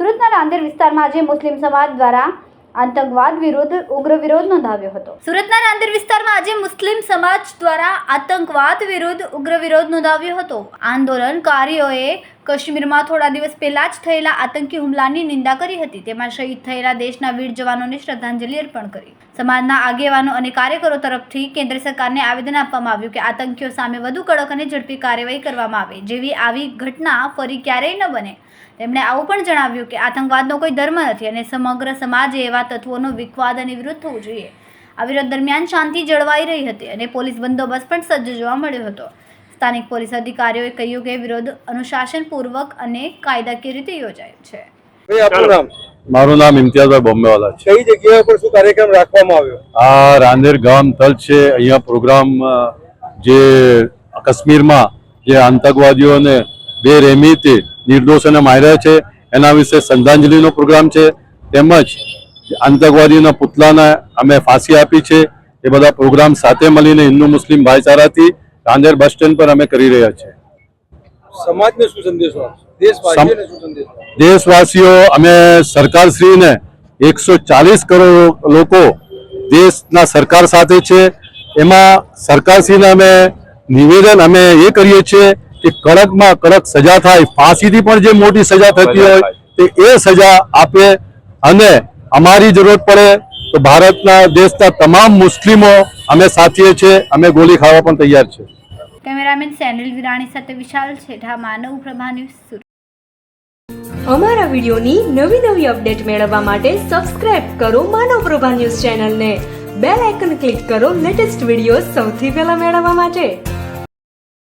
સુરતના રાંદેર વિસ્તારમાં આજે મુસ્લિમ સમાજ દ્વારા આતંકવાદ વિરુદ્ધ ઉગ્ર વિરોધ નોંધાવ્યો હતો. સુરતના રાંદેર વિસ્તારમાં આજે મુસ્લિમ સમાજ દ્વારા આતંકવાદ વિરુદ્ધ ઉગ્ર વિરોધ નોંધાવ્યો હતો. આંદોલનકારીઓએ કાશ્મીરમાં થોડા દિવસ પહેલા જ થયેલા આતંકી હુમલાની નિંદા કરી હતી. તેમાં શહીદ થયેલા દેશના વીર જવાનોને શ્રદ્ધાંજલિ અર્પણ કરી. સમાજના આગેવાનો અને કાર્યકરો તરફથી કેન્દ્ર સરકારને આવેદન આપવામાં આવ્યું કે આતંકીઓ સામે વધુ કડક અને ઝડપી કાર્યવાહી કરવામાં આવે. જેવી આવી ઘટના ફરી ક્યારેય ન બને. તેમણે આવું પણ જણાવ્યું કે આતંકવાદનો કોઈ ધર્મ નથી અને સમગ્ર સમાજે એવા તત્વોનો વિખવાદ અને વિરોધ થવું જોઈએ. આ વિરોધ દરમિયાન શાંતિ જળવાઈ રહી હતી અને પોલીસ બંદોબસ્ત પણ સજ્જ જોવા મળ્યો હતો. સ્થાનિક પોલીસ અધિકારીઓએ કહ્યું કે વિરોધ અનુશાસનપૂર્વક અને કાયદાકીય રીતે યોજાયો છે. મારું નામ ઇમ્તિયાઝભાઈ બોમ્બેવાલા છે. કઈ જગ્યા પર શું કાર્યક્રમ રાખવામાં આવ્યો? આ રાંદેર ગામ તલ છે. અહીંયા પ્રોગ્રામ જે કાશ્મીરમાં જે આતંકવાદીઓને બે રેમીથી નિર્દોષોને માર્યા છે એના વિશે શ્રદ્ધાંજલિનો પ્રોગ્રામ છે. તેમજ આતંકવાદીઓના પુતલાને અમે ફાંસી આપી છે. એ બધા પ્રોગ્રામ સાથે મળીને હિન્દુ મુસ્લિમ ભાઈચારાથી રાંદેર બસ સ્ટેન્ડ પર અમે કરી રહ્યા છીએ. સમાજને શું સંદેશો દેશવાસીઓને શું સંદેશો? દેશવાસીઓ અમે સરકારશ્રીને એકસો ચાલીસ કરોડ લોકો દેશના સરકાર સાથે છે. એમાં સરકારશ્રીને અમે નિવેદન અમે એ કરીએ છીએ કે કડકમાં કડક સજા થાય. ફાંસીથી પણ જે મોટી સજા થતી હોય તે એ સજા આપે અને અમારી જરૂરત પડે તો ભારતના દેશના તમામ મુસ્લિમો અમે સાથીએ છીએ અમે ગોળી ખાવા પણ તૈયાર છે કેમેરામેન સેનિલ વિરાણી સાથે વિશાલ છેઠા માનવ પ્રભા ન્યૂઝ અમારા વિડિયોની નવી નવી અપડેટ મેળવવા માટે સબસ્ક્રાઇબ કરો માનવ પ્રભા ન્યૂઝ ચેનલને. બેલ આઇકન ક્લિક કરો લેટેસ્ટ વીડિયો સૌથી પહેલા મેળવવા માટે.